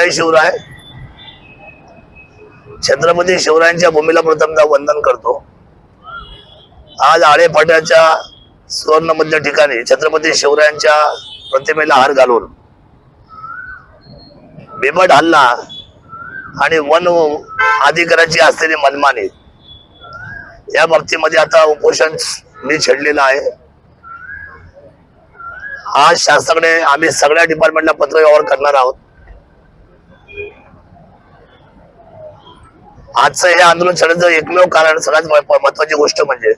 जय शिवराय. छत्रपती शिवरायांच्या भूमीला प्रथमतः वंदन करतो. आज आळेफाट्याच्या सुवर्णमध्य ठिकाणी छत्रपती शिवरायांच्या प्रतिमेला हार घालून बिबट हल्ला आणि वन अधिकाराची असलेली मनमानी. या बाबतीमध्ये आता उपोषण मी छेडलेलं आहे. आज शासनाकडे आम्ही सगळ्या डिपार्टमेंटला पत्र व्यवहार करणार आहोत. आजचं हे आंदोलन छेडण्याचं एकमेव कारण सगळ्यात महत्वाची गोष्ट म्हणजे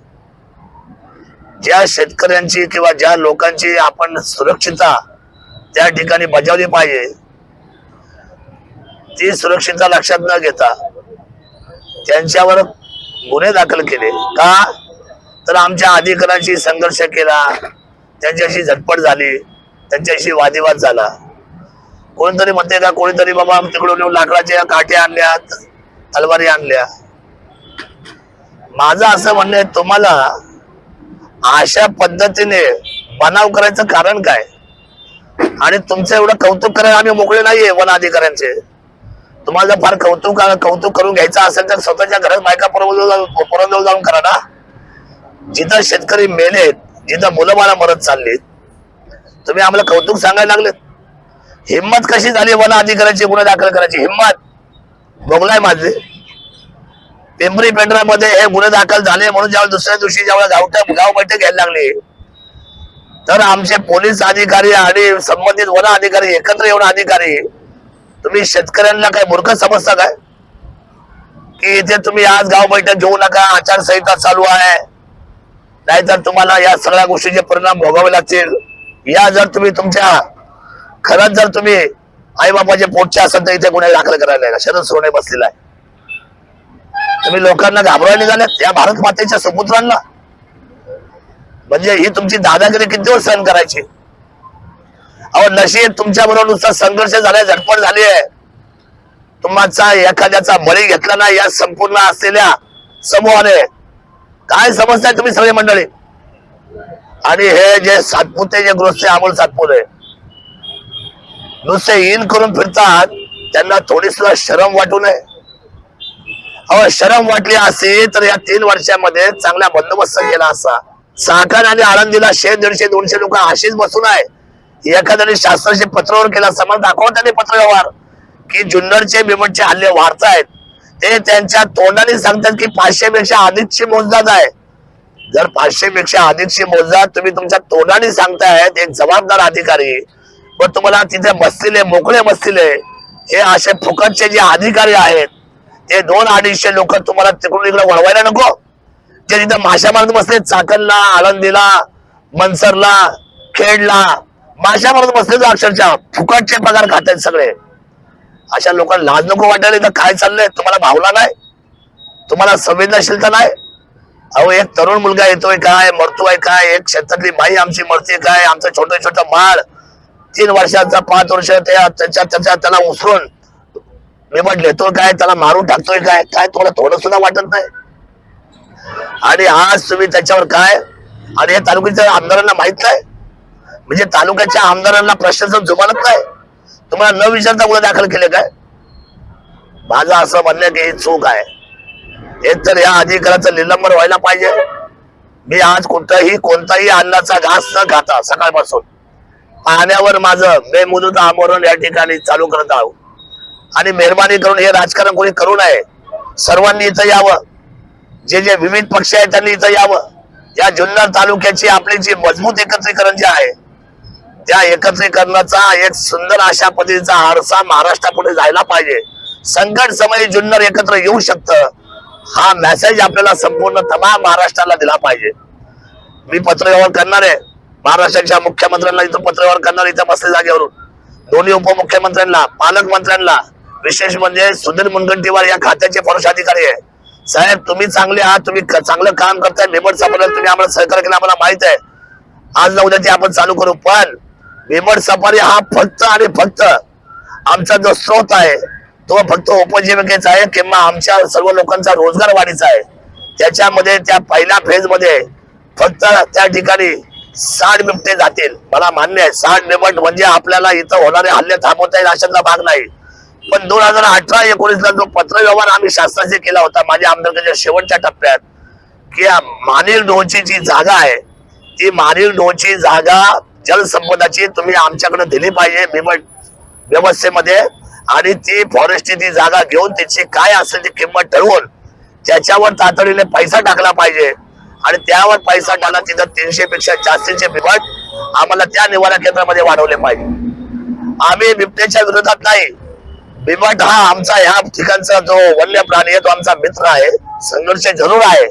ज्या शेतकऱ्यांची किंवा ज्या लोकांची आपण सुरक्षितता त्या ठिकाणी बजावली पाहिजे ती सुरक्षितता लक्षात न घेता त्यांच्यावर गुन्हे दाखल केले. का? तर आमच्या अधिकाऱ्यांशी संघर्ष केला त्यांच्याशी झटपट झाली त्यांच्याशी वादिवाद झाला. कोणीतरी म्हणते का कोणीतरी बाबा तिकडून लाकडाच्या काठ्या आणल्यात तलवारी आणल्या. माझं असं म्हणणं आहे तुम्हाला अशा पद्धतीने बनाव करायचं कारण काय? आणि तुमचं एवढं कौतुक करायला आम्ही मोकळे नाहीये वन अधिकाऱ्यांचे तुम्हाला जर फार कौतुक कौतुक करून घ्यायचं असेल तर स्वतःच्या घरात बायका परवजवळ जाऊन जाऊन करा ना. जिथं शेतकरी मेलेत जिथं मुलं मला मरत चाललीत तुम्ही आम्हाला कौतुक सांगायला लागलेत. हिंमत कशी झाली वन अधिकाऱ्याची गुन्हा दाखल करायची? हिंमत. भोगलाय माझे. पिंपरी पेंढरामध्ये हे गुन्हे दाखल झाले म्हणून ज्यावेळेस दुसऱ्या दिवशी ज्यावेळेस गावठ्या गाव बैठक घ्यायला लागली तर आमचे पोलीस अधिकारी आणि संबंधित वन अधिकारी एकत्र येऊन अधिकारी तुम्ही शेतकऱ्यांना काय मूर्ख समजता काय? की इथे तुम्ही आज गाव बैठक घेऊ नका आचारसंहिता चालू आहे. नाहीतर तुम्हाला या सगळ्या गोष्टीचे परिणाम भोगावे लागतील. या जर तुम्ही तुमच्या खरंच जर तुम्ही आई बापाचे पोटचे असेल तर इथे गुन्हे दाखल करायला शरद सोने बसलेला आहे. तुम्ही लोकांना घाबरायला निघाल्यात या भारत मातेच्या सुपुत्रांना म्हणजे ही तुमची दादागिरी किती दिवस सहन करायची? अहो नशीब तुमच्या बरोबर नुसता संघर्ष झालाय झटपट झाली आहे. तुमचा एखाद्याचा बळी घेतला ना या संपूर्ण असलेल्या समूहाने. काय समजताय तुम्ही सगळे मंडळी? आणि हे जे सातपुते जे गृहस्थ आहे, अमोल सातपुते. नुसते इन करून फिरतात. त्यांना थोडी सुद्धा शरम वाटू नये. अहो शरम वाटली असेल तर या तीन वर्षामध्ये चांगला बंदोबस्त केला असा. साखर आणि आळंदीला शे दीडशे दोनशे लोक अशीच बसून आहे एखाद्याने शास्त्राचे पत्रावर केला समज दाखवा त्यांनी पत्र व्यवहार की जुन्नरचे बिमटचे हल्ले वाढतायत ते त्यांच्या तोंडाने सांगतात की पाचशे पेक्षा अधिकची मोजदात आहे. जर पाचशे पेक्षा अधिकची मोजदात तुम्ही तुमच्या तोंडाने सांगतायत एक जबाबदार अधिकारी पण तुम्हाला तिथे बसलेले मोकळे बसलेले हे असे फुकटचे जे अधिकारी आहेत ते दोन अडीचशे लोक तुम्हाला तिकडून इकडे वळवायला नको. जे तिथं माशा मारत बसले चाकणला आळंदीला मनसरला खेडला माशा मारत बसले तो अक्षरशः फुकटचे पगार खात आहेत सगळे. अशा लोकांना लाज नको वाटायला इथं काय चाललंय तुम्हाला भावला नाही? तुम्हाला संवेदनशीलता नाही? अहो एक तरुण मुलगा येतोय काय मरतोय काय एक शेतातली बाई आमची मरते काय आमचं छोटं छोटं माळ तीन वर्षाचा पाच वर्ष त्या त्याच्या त्याच्या त्याला उसरून म्हटले तो काय त्याला मारून टाकतोय काय? काय तुम्हाला थोडं सुद्धा वाटत नाही? आणि आज तुम्ही त्याच्यावर काय? आणि या तालुक्याच्या आमदारांना माहीत नाही? म्हणजे तालुक्याच्या आमदारांना प्रशासन जुमानत नाही? तुम्हाला न विचारता गुन्हा दाखल केले काय? माझं असं म्हणणं की ही चूक आहे. एक तर या अधिकाराचं निलंबन व्हायला पाहिजे. मी आज कोणताही कोणताही अन्नाचा घास न खाता सकाळपासून पाण्यावर माझं बेमुदत आमरण या ठिकाणी चालू करत आहोत आणि मेहरबानी करून हे राजकारण कोणी करू नये. सर्वांनी इथं यावं. जे जे विविध पक्ष आहेत त्यांनी इथं यावं. या जुन्नर तालुक्याची आपली जी मजबूत एकत्रीकरण जे आहे त्या एकत्रीकरणाचा एक सुंदर अशा पद्धतीचा आरसा महाराष्ट्रापुढे जायला पाहिजे. संकट समयी जुन्नर एकत्र येऊ शकतं. हा मेसेज आपल्याला संपूर्ण तमाम महाराष्ट्राला दिला पाहिजे. मी पत्रव्यवहार करणार आहे. महाराष्ट्राच्या मुख्यमंत्र्यांना इथं पत्रव्यवहार करणार इथं बसले जागेवरून. दोन्ही उपमुख्यमंत्र्यांना पालकमंत्र्यांना विशेष म्हणजे सुधीर मुनगंटीवार या खात्याचे फॉरेस्ट अधिकारी आहे. साहेब तुम्ही चांगले आहात तुम्ही चांगलं काम करताय निवड सापडलं तुम्ही आम्हाला सहकार्य केलं आम्हाला माहीत आहे. आज ना उद्या ते आपण चालू करू पण निवड सफारी हा फक्त आणि फक्त आमचा जो स्रोत आहे तो फक्त उपजीविकेचा आहे किंवा आमच्या सर्व लोकांचा रोजगार वाढीचा आहे. त्याच्यामध्ये त्या पहिल्या फेजमध्ये फक्त त्या ठिकाणी साठ बिबटे जातील. मला मान्य आहे साठ बिबट म्हणजे आपल्याला इथं होणारे हल्ले थांबवता येईल अशातला भाग नाही. पण दोन हजार अठरा एकोणीसला जो पत्र व्यवहार आम्ही शासनाचे केला होता माझ्या आमदारकाच्या शेवटच्या टप्प्यात की या मानील जी जागा आहे ती मानील डोहची जागा जलसंपदाची तुम्ही आमच्याकडे दिली पाहिजे बिबट व्यवस्थेमध्ये. आणि ती फॉरेस्टची ती जागा घेऊन त्याची काय असेल ती किंमत ठरवून त्याच्यावर तातडीने पैसा टाकला पाहिजे. आणि त्यावर पैसा टाकला तिथं तीनशे पेक्षा जास्तीचे बिबट आम्हाला त्या निवारा केंद्रामध्ये वाढवले पाहिजे. आम्ही बिबट्याच्या विरोधात नाही. बिबट हा आमचा ह्या ठिकाणचा जो वन्य प्राणी आहे तो आमचा मित्र आहे संघर्ष जरूर आहे.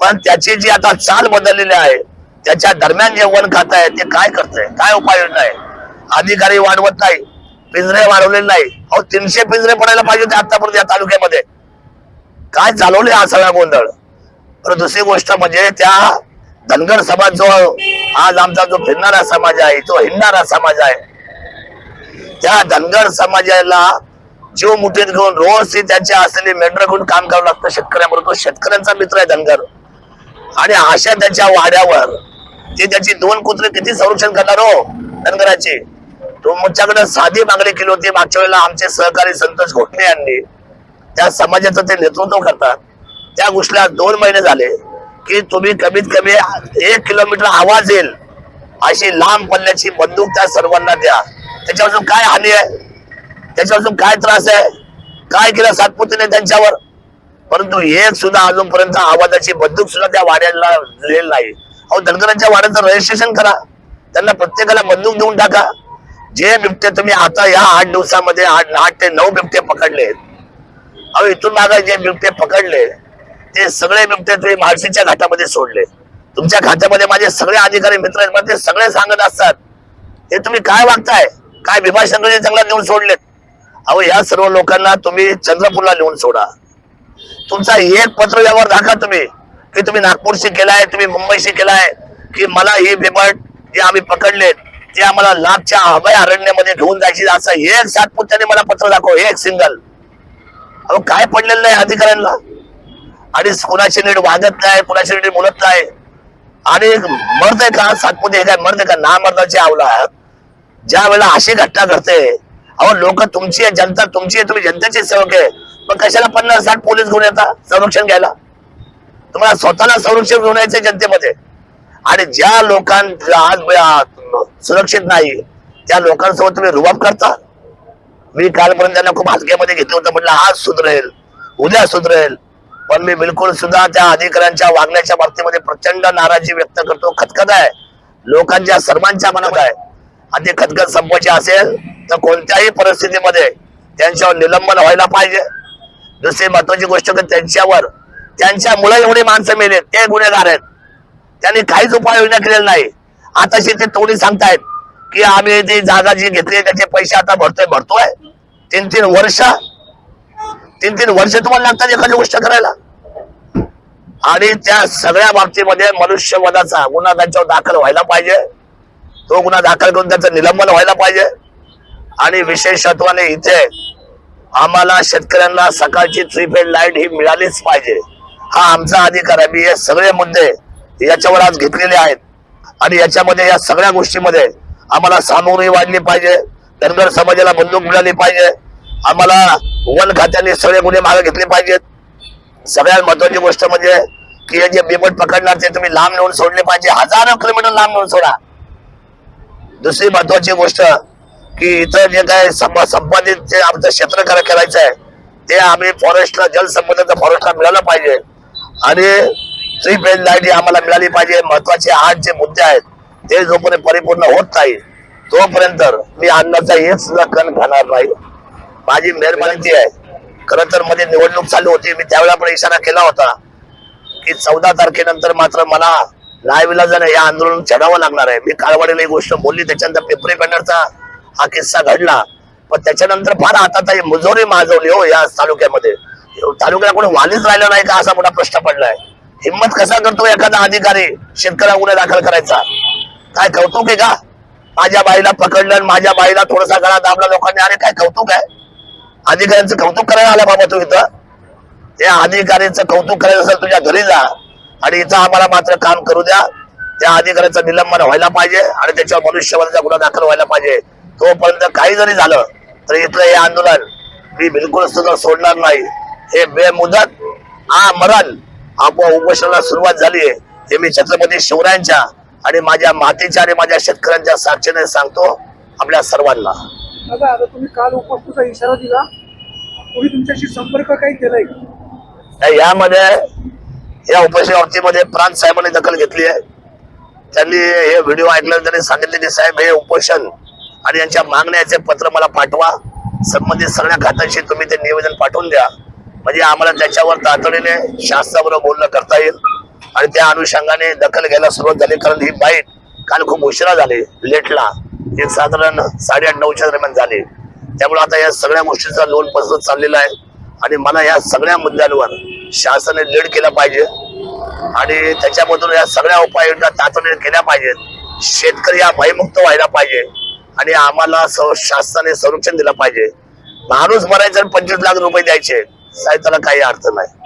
पण त्याची जी आता चाल बदललेली आहे त्याच्या दरम्यान जे वन खात आहे ते काय करतंय? काय उपाययोजना आहे? अधिकारी वाढवत नाही पिंजरे वाढवलेले नाही. अहो तीनशे पिंजरे पडायला पाहिजे होते आतापर्यंत या तालुक्यामध्ये. काय चालवले हा सगळा गोंधळ? तर दुसरी गोष्ट म्हणजे त्या धनगर समाज जो आज आमचा जो फिरणारा समाज आहे तो हिंडणारा समाज आहे. त्या धनगर समाजाला जीव मुठीत घेऊन रोज ती त्यांच्या असलेली मेंढर घेऊन काम करावं लागतं शेतकऱ्याबरोबर. तो शेतकऱ्यांचा मित्र आहे धनगर. आणि अशा त्याच्या वाड्यावर ते त्याची दोन कुत्रे किती संरक्षण करणार हो धनगराचे? तुमच्याकडे साधी मागणी केली होती. मागच्या वेळेला आमचे सहकारी संतोष घोटणे यांनी त्या समाजाचं ते नेतृत्व करतात. त्या गोष्टीला दोन महिने झाले की तुम्ही कमीत कमी एक किलोमीटर आवाज येईल अशी लांब पल्ल्याची बंदूक त्या सर्वांना द्या. त्याच्यापासून काय हानी आहे? त्याच्यापासून काय त्रास आहे? काय केलं सातपुतीने त्यांच्यावर? परंतु एक सुद्धा अजूनपर्यंत आवाजाची बंदूक सुद्धा त्या वाड्याला दिलेली नाही. अहो धनगरांच्या वाड्याचं रजिस्ट्रेशन करा. त्यांना प्रत्येकाला बंदूक देऊन टाका. जे बिबटे तुम्ही आता या आठ दिवसामध्ये आठ आठ ते नऊ बिबटे पकडले अहो इथून मागे जे बिबटे पकडले ते सगळे बिबटे तुम्ही माळशीच्या घाटामध्ये सोडले. तुमच्या खात्यामध्ये माझे सगळे अधिकारी मित्र आहेत मला ते सगळे सांगत असतात. हे तुम्ही काय वागताय? काय भीमाशंकरजी जंगलात नेऊन सोडलेत? अहो या सर्व लोकांना तुम्ही चंद्रपूरला नेऊन सोडा. तुमचा एक पत्र व्यवहार दाखवा तुम्ही की तुम्ही नागपूरशी केलाय तुम्ही मुंबईशी केलाय की मला हे बिबट जे आम्ही पकडलेत ते आम्हाला लाभच्या अभय अरण्यामध्ये घेऊन जायची असं एक सातपुत्याने मला पत्र दाखव एक सिंगल. अहो काय पडलेलं नाही अधिकाऱ्यांना? आणि कुणाची नीट वागत नाही कुणाची नीट बोलत नाही. आणि मरते का? सातपुते हे काय मरते का? ना मर्दाचे आवला ज्या वेळेला अशी घटना घडते अहो लोक तुमची आहे जनता तुमची आहे तुम्ही जनतेचे सेवक आहे. पण कशाला पन्नास साठ पोलीस घेऊन येता संरक्षण घ्यायला? तुम्हाला स्वतःला संरक्षण घेऊन यायचं जनतेमध्ये. आणि ज्या लोकांना आज सुरक्षित नाही त्या लोकांसोबत तुम्ही रुबाब करता. मी कालपर्यंत त्यांना खूप हलक्यामध्ये घेतलं होतं. म्हटलं आज सुधरेल उद्या सुधरेल. पण मी बिलकुल सुद्धा त्या अधिकाऱ्यांच्या वागण्याच्या बाबतीमध्ये प्रचंड नाराजी व्यक्त करतो. खतखत आहे. लोकांच्या सर्वांच्या मनात आहे. आणि खतखत संपवायची असेल तर कोणत्याही परिस्थितीमध्ये त्यांच्यावर निलंबन व्हायला पाहिजे. दुसरी महत्वाची गोष्ट की त्यांच्यावर त्यांच्यामुळे एवढे माणसं मेले ते गुन्हेगार आहेत. त्यांनी काहीच उपाययोजना केलेला नाही. आताशी ते तोडी सांगतायत की आम्ही ती जागा जी घेतली त्याचे पैसे आता भरतोय भरतोय. तीन तीन वर्ष तीन तीन वर्ष तुम्हाला लागतात एखादी गोष्ट करायला. आणि त्या सगळ्या बाबतीमध्ये मनुष्यवधाचा गुन्हा त्यांच्यावर दाखल व्हायला पाहिजे. तो गुन्हा दाखल करून त्याचं निलंबन व्हायला पाहिजे. आणि विशेषत्वाने इथे आम्हाला शेतकऱ्यांना सकाळची थ्री फेड लाइट ही मिळालीच पाहिजे. हा आमचा अधिकार आहे. मी हे सगळे मुद्दे याच्यावर आज घेतलेले आहेत. आणि याच्यामध्ये या सगळ्या गोष्टीमध्ये आम्हाला सामोरी वाढली पाहिजे. धनगर समाजाला बंदूक मिळाली पाहिजे. आम्हाला वन खात्याने सगळे गुन्हे मागे घेतले पाहिजेत. सगळ्यात महत्वाची गोष्ट म्हणजे की हे जे बिबट पकडणार ते तुम्ही लांब नेऊन सोडले पाहिजे. हजारो किलोमीटर लांब नेऊन सोडा. दुसरी महत्वाची गोष्ट की इथं जे काय संपादित जे आमचं क्षेत्र करायचं आहे ते आम्ही फॉरेस्टला जलसंपदेचं फॉरेस्टला मिळालं पाहिजे. आणि थ्री पेज लाइट आम्हाला मिळाली पाहिजे. महत्त्वाचे आठ जे मुद्दे आहेत ते जोपर्यंत परिपूर्ण होत नाही तोपर्यंत मी अन्नाचा एक सुद्धा कण खाणार नाही. माझी मेहरबानी आहे. खरं तर मध्ये निवडणूक चालू होती. मी त्यावेळेला पण इशारा केला होता की चौदा तारखेनंतर मात्र मला नायविलाजाने या आंदोलन चढावं लागणार आहे. मी काळवाडीला ही गोष्ट बोलली. त्याच्यानंतर पिंपरी पेंढरचा हा किस्सा घडला. पण त्याच्यानंतर फार आता मुजोरी माजवली हो या तालुक्यामध्ये. तालुक्याला कोणी वालीच राहिलं नाही का असा मोठा प्रश्न पडलाय. हिंमत कसा करतो एखादा अधिकारी शेतकऱ्या गुन्हा दाखल करायचा? काय कौतुक आहे का? माझ्या बाईला पकडलं आणि माझ्या बाईला थोडासा गळा दाबला लोकांनी. अरे काय कौतुक आहे? अधिकाऱ्यांचं कौतुक करायला आला बाबा तू इथं. या अधिकाऱ्यांचं कौतुक करायचं असेल तुझ्या घरी जा. आणि इथं आम्हाला मात्र काम करू द्या. त्या अधिकाऱ्याचं निलंबन व्हायला पाहिजे आणि त्याच्यावर मनुष्यवधाचा गुन्हा दाखल व्हायला पाहिजे. तोपर्यंत काही जरी झालं तर इथलं हे आंदोलन मी बिलकुल सुद्धा सोडणार नाही. हे बेमुदत आ मरण आपोआप उपोषणाला सुरुवात झाली हे मी छत्रपती शिवरायांच्या आणि माझ्या मातीच्या आणि माझ्या शेतकऱ्यांच्या साक्षीने सांगतो. आपल्या सर्वांना. दादा आता तुम्ही काल उपासनेचा इशारा दिला. कोणी तुमच्याशी संपर्क काही केलाय का? यामध्ये या उपोषणावरतीमध्ये प्रांत साहेबांनी दखल घेतली आहे. त्यांनी हे व्हिडिओ ऐकल्यानंतर त्यांनी सांगितले की साहेब हे उपोषण आणि यांच्या मागण्याचे पत्र मला पाठवा. संबंधित सगळ्या खात्यांशी तुम्ही ते निवेदन पाठवून द्या. म्हणजे आम्हाला त्याच्यावर तातडीने शासनाबरोबर बोलणं करता येईल. आणि त्या अनुषंगाने दखल घ्यायला सुरुवात झाली कारण ही बाईट काल खूप उशिरा झाली लेटला. ते साधारण साडेआठ नऊच्या दरम्यान झाले. त्यामुळे आता या सगळ्या गोष्टीचा लोन पसरत चाललेला आहे. आणि मला या सगळ्या मुद्द्यांवर शासनाने लीड केला पाहिजे. आणि त्याच्यामधून या सगळ्या उपाययोजना तातडीने केल्या पाहिजेत. शेतकरी हा भयमुक्त व्हायला पाहिजे. आणि आम्हाला स- शासनाने संरक्षण दिलं पाहिजे. माणूस मरायचा पंचवीस लाख रुपये द्यायचे. साहेब त्याला काही अर्थ नाही.